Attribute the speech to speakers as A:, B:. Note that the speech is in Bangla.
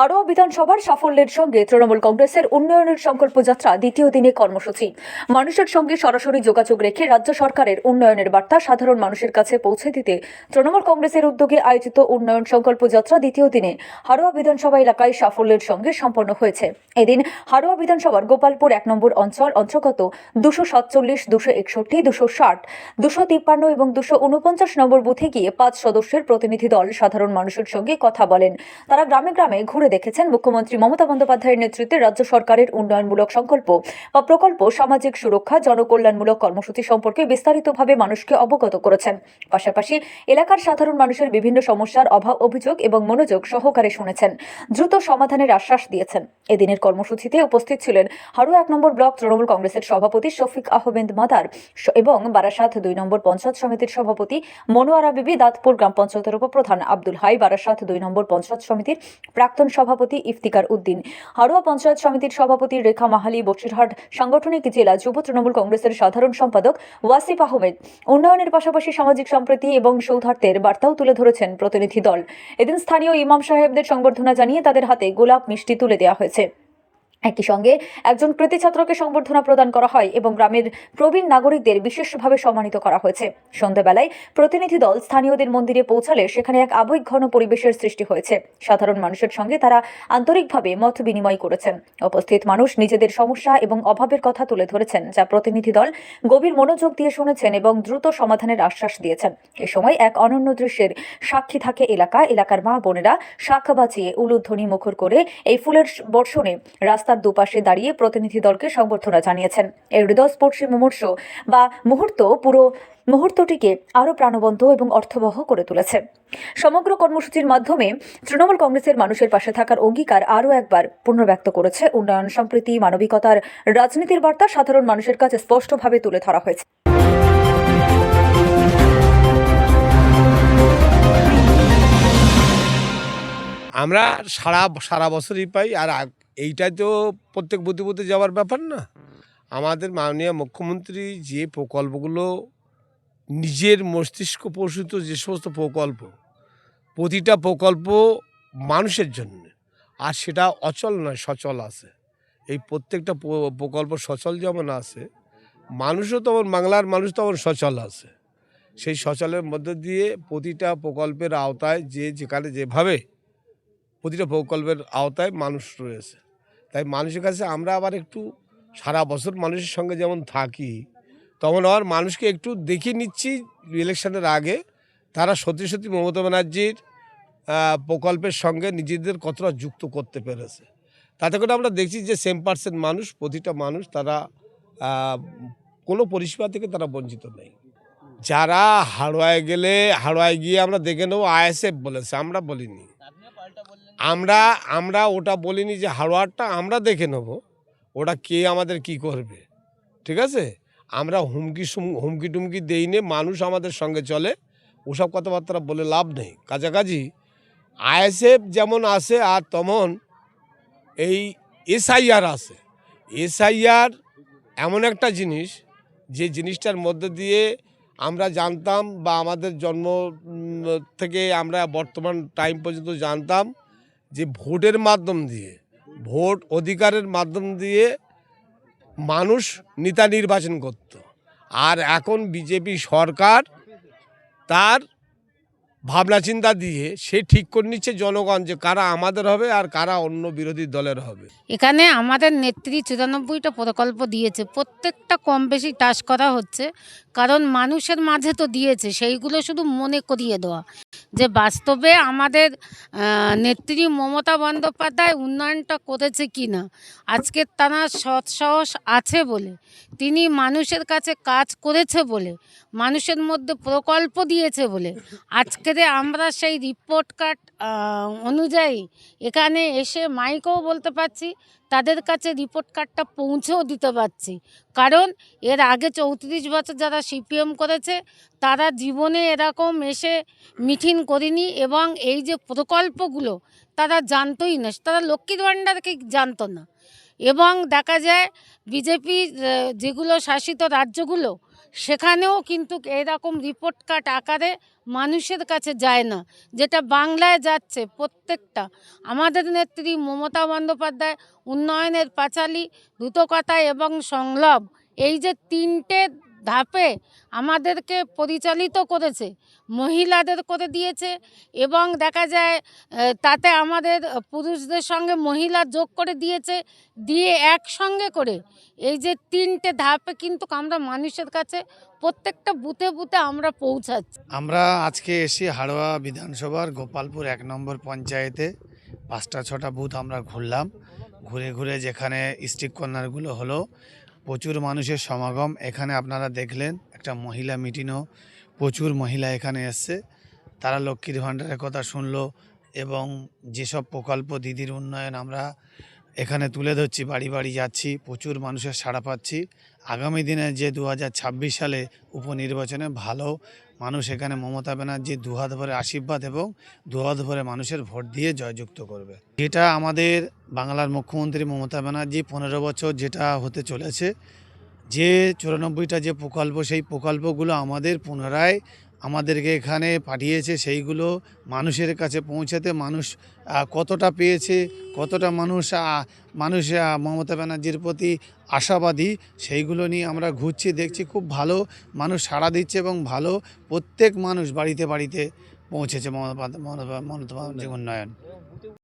A: হাড়োয়া বিধানসভার সাফল্যের সঙ্গে তৃণমূল কংগ্রেসের উন্নয়নের সংকল্প যাত্রা দ্বিতীয় দিনে কর্মসূচি। মানুষের সঙ্গে সরাসরি যোগাযোগ রেখে রাজ্য সরকারের উন্নয়নের বার্তা সাধারণ মানুষের কাছে পৌঁছে দিতে তৃণমূল কংগ্রেসের উদ্যোগে আয়োজিত উন্নয়ন সংকল্প যাত্রা দ্বিতীয় দিনে হাড়োয়া বিধানসভা এলাকায় সাফল্যের সঙ্গে সম্পন্ন হয়েছে। এদিন হাড়োয়া বিধানসভার গোপালপুর এক নম্বর অঞ্চল অন্তর্গত দুশো সাতচল্লিশ, দুশো একষট্টি, দুশো ষাট, দুশো তিপ্পান্ন এবং দুশো উনপঞ্চাশ নম্বর বুথে গিয়ে পাঁচ সদস্যের প্রতিনিধি দল সাধারণ মানুষের সঙ্গে কথা বলেন। তারা গ্রামে গ্রামে ঘুরে দেখেছেন মুখ্যমন্ত্রী মমতা বন্দ্যোপাধ্যায়ের নেতৃত্বে রাজ্য সরকারের উন্নয়নমূলক সংকল্প বা প্রকল্প সামাজিক সুরক্ষা, জনকল্যাণমূলক কর্মসূচি সম্পর্কে বিস্তারিতভাবে মানুষকে অবগত করেছেন। পাশাপাশি এলাকার সাধারণ মানুষের বিভিন্ন সমস্যার অভাব অভিযোগ এবং মনোযোগ সহকারে শুনেছেন। দ্রুত সমাধানের আশ্বাস দিয়েছেন। এদিনের কর্মসূচিতে উপস্থিত ছিলেন হারু এক নম্বর ব্লক তৃণমূল কংগ্রেসের সভাপতি শফিক আহমেদ মাদার এবং বারাসাত দুই নম্বর পঞ্চায়েত সমিতির সভাপতি মনোয়ারা বিবি, দাঁতপুর গ্রাম পঞ্চায়েতের উপপ্রধান আব্দুল হাই, বারাসাত দুই নম্বর পঞ্চায়েত সমিতির প্রাক্তন সভাপতি ইফতিকার উদ্দিন। হারোয়া পঞ্চায়েত সমিতির সভাপতি রেখা মাহালি, বসিরহাট সাংগঠনিক জেলা যুব তৃণমূল কংগ্রেসের সাধারণ সম্পাদক ওয়াসিফ আহমেদ। উন্নয়নের পাশাপাশি সামাজিক সম্প্রীতি এবং সৌধার্থের বার্তাও তুলে ধরেছেন প্রতিনিধি দল। এদিন স্থানীয় ইমাম সাহেবদের সংবর্ধনা জানিয়ে তাদের হাতে গোলাপ মিষ্টি তুলে দেওয়া হয়েছে। একই সঙ্গে একজন কৃতি ছাত্রকে সংবর্ধনা প্রদান করা হয় এবং গ্রামের প্রবীণ নাগরিকদের বিশেষভাবে সম্মানিত করা হয়েছে। সন্ধ্যাবেলায় প্রতিনিধি দল স্থানীয়দের মন্দিরে পৌঁছালে সেখানে এক আবেগঘন পরিবেশের সৃষ্টি হয়েছে। সাধারণ মানুষের সঙ্গে তারা আন্তরিকভাবে মত বিনিময় করেছেন। উপস্থিত মানুষ নিজেদের সমস্যা এবং অভাবের কথা তুলে ধরেছেন, যা প্রতিনিধি দল গভীর মনোযোগ দিয়ে শুনেছেন এবং দ্রুত সমাধানের আশ্বাস দিয়েছেন। এ সময় এক অনন্য দৃশ্যের সাক্ষী থাকে এলাকা। এলাকার মা বোনেরা শাখা বাঁচিয়ে উলুধ্বনি মুখর করে এই ফুলের বর্ষণে রাস্তার দুপাশে দাঁড়িয়ে প্রতিনিধি দলকে সংবর্ধনা জানিয়েছেন। এই হৃদয়স্পর্শী মুমূর্ষ বা মুহূর্ত পুরো মুহূর্তটিকে আরও প্রাণবন্ত এবং অর্থবহ করে তুলেছে। সমগ্র কর্মসূচির মাধ্যমে তৃণমূল কংগ্রেসের মানুষের পাশে থাকার অঙ্গীকার আরও একবার পুনর্ব্যক্ত করেছে উন্নয়ন সম্প্রীতি, মানবিকতার রাজনীতির বার্তা সাধারণ মানুষের কাছে স্পষ্টভাবে তুলে ধরা হয়েছে।
B: আমরা সারা সারা বছরই পাই আর এইটাই তো প্রত্যেক বুদ্ধি বুদ্ধি যাওয়ার ব্যাপার না। আমাদের মাননীয় মুখ্যমন্ত্রী যে প্রকল্পগুলো নিজের মস্তিষ্ক প্রসূত যে সমস্ত প্রকল্প, প্রতিটা প্রকল্প মানুষের জন্য, আর সেটা অচল নয়, সচল আছে। এই প্রত্যেকটা প্রকল্প সচল যেমন আছে, মানুষও তেমন, বাংলার মানুষ তেমন সচল আছে। সেই সচলের মধ্যে দিয়ে প্রতিটা প্রকল্পের আওতায় যে যেখানে যেভাবে প্রতিটা প্রকল্পের আওতায় মানুষ রয়েছে। তাই মানুষের কাছে আমরা আবার একটু সারা বছর মানুষের সঙ্গে যেমন থাকি, তখন আবার মানুষকে একটু দেখিয়ে নিচ্ছি ইলেকশনের আগে তারা সত্যি সত্যি মমতা ব্যানার্জির প্রকল্পের সঙ্গে নিজেদের কতটা যুক্ত করতে পেরেছে। তাতে করে আমরা দেখছি যে সেম পার্সেন্ট মানুষ, প্রতিটা মানুষ তারা কোনো পরিষেবা থেকে তারা বঞ্চিত নেই। যারা হাড়োয়ায় গেলে, হাড়োয়ায় গিয়ে আমরা দেখে নেব আইএসএফ বলেছে, আমরা বলিনি। আমরা আমরা ওটা বলিনি যে হাড়োয়ারটা আমরা দেখে নেব, ওটা কে আমাদের কি করবে, ঠিক আছে? আমরা হুমকি হুমকি টুমকি দেই নে, মানুষ আমাদের সঙ্গে চলে, ওসব কথাবার্তা বলে লাভ নেই। কাছাকাছি আইএসএফ যেমন আছে আর তেমন এই এসআইআর আছে। এসআইআর এমন একটা জিনিস, যে জিনিসটার মধ্যে দিয়ে আমরা জানতাম বা আমাদের জন্ম থেকে আমরা বর্তমান টাইম পর্যন্ত জানতাম যে ভোটের মাধ্যম দিয়ে, ভোট অধিকারের মাধ্যম দিয়ে মানুষ নেতা নির্বাচন করত। আর এখন বিজেপি সরকার তার ভাবনা চিন্তা দিয়ে সে ঠিক করে নিচ্ছে জনগণ যে কারা আমাদের হবে আর কারা অন্য বিরোধী দলের হবে।
C: এখানে আমাদের নেত্রী চুরানব্বইটা প্রকল্প দিয়েছে। প্রত্যেকটা কম বেশি টাস করা হচ্ছে। কারণ মানুষের মাঝে তো দিয়েছে। সেইগুলো শুধু মনে করিয়ে দেওয়া। যে বাস্তবে আমাদের নেত্রী মমতা বন্দ্যোপাধ্যায় উন্নয়নটা করেছে কি না আজকে তারা সৎসাহস আছে বলে, তিনি মানুষের কাছে কাজ করেছে বলে, মানুষের মধ্যে প্রকল্প দিয়েছে বলে, আজকে যে আমরা সেই রিপোর্ট কার্ড অনুযায়ী এখানে এসে মাইকেও বলতে পারছি, তাদের কাছে রিপোর্ট কার্ডটা পৌঁছেও দিতে পারছি। কারণ এর আগে চৌত্রিশ বছর যারা সিপিএম করেছে, তারা জীবনে এরকম এসে মিটিং করেনি এবং এই যে প্রকল্পগুলো তারা জানতোই না। তারা লক্ষ্মীর ভাণ্ডারকে জানতো না। এবং দেখা যায়, বিজেপি যেগুলো শাসিত রাজ্যগুলো সেখানেও কিন্তু এরকম রিপোর্ট কার্ড আকারে মানুষের কাছে যায় না, যেটা বাংলায় যাচ্ছে প্রত্যেকটা। আমাদের নেত্রী মমতা বন্দ্যোপাধ্যায়, উন্নয়নের পাঁচালী, দ্রুতকথা এবং সংলাপ, এই যে তিনটে ধাপে আমাদেরকে পরিচালিত করেছে, মহিলাদের করে দিয়েছে এবং দেখা যায় তাতে আমাদের পুরুষদের সঙ্গে মহিলা যোগ করে দিয়েছে, দিয়ে একসঙ্গে করে। এই যে তিনটে ধাপে কিন্তু আমরা মানুষের কাছে প্রত্যেকটা বুথে বুথে আমরা পৌঁছাচ্ছি।
D: আমরা আজকে এসে হাড়োয়া বিধানসভার গোপালপুর এক নম্বর পঞ্চায়েতে পাঁচটা ছটা বুথ আমরা ঘুরলাম। ঘুরে ঘুরে যেখানে স্টিক কর্নারগুলো হলো প্রচুর মানুষের সমাগম। এখানে আপনারা দেখলেন একটা মহিলা মিটিংও। প্রচুর মহিলা এখানে এসছে। তারা লক্ষ্মীর ভাণ্ডারের কথা শুনলো এবং যেসব প্রকল্প দিদির উন্নয়ন আমরা এখানে তুলে ধরছি, বাড়ি বাড়ি যাচ্ছি, প্রচুর মানুষের সাড়া পাচ্ছি। আগামী দিনে যে দু হাজার ছাব্বিশ সালে উপনির্বাচনে ভালো মানুষ এখানে মমতা ব্যানার্জি দুহাত ভরে আশীর্বাদ এবং দুহাত ভরে মানুষের ভোট দিয়ে জয়যুক্ত করবে। যেটা আমাদের বাংলার মুখ্যমন্ত্রী মমতা ব্যানার্জি পনেরো বছর যেটা হতে চলেছে, যে চুরানব্বইটা যে প্রকল্প, সেই প্রকল্পগুলো আমাদের পুনরায় আমাদেরকে এখানে পাঠিয়েছে সেইগুলো মানুষের কাছে পৌঁছাতে মানুষ কতটা পেয়েছে, কতটা মানুষ মানুষ মমতা ব্যানার্জির প্রতি আশাবাদী, সেইগুলো নিয়ে আমরা ঘুরছি, দেখছি, খুব ভালো মানুষ সাড়া দিচ্ছে এবং ভালো প্রত্যেক মানুষ বাড়িতে বাড়িতে পৌঁছেছে মমতা মমতা উন্নয়ন।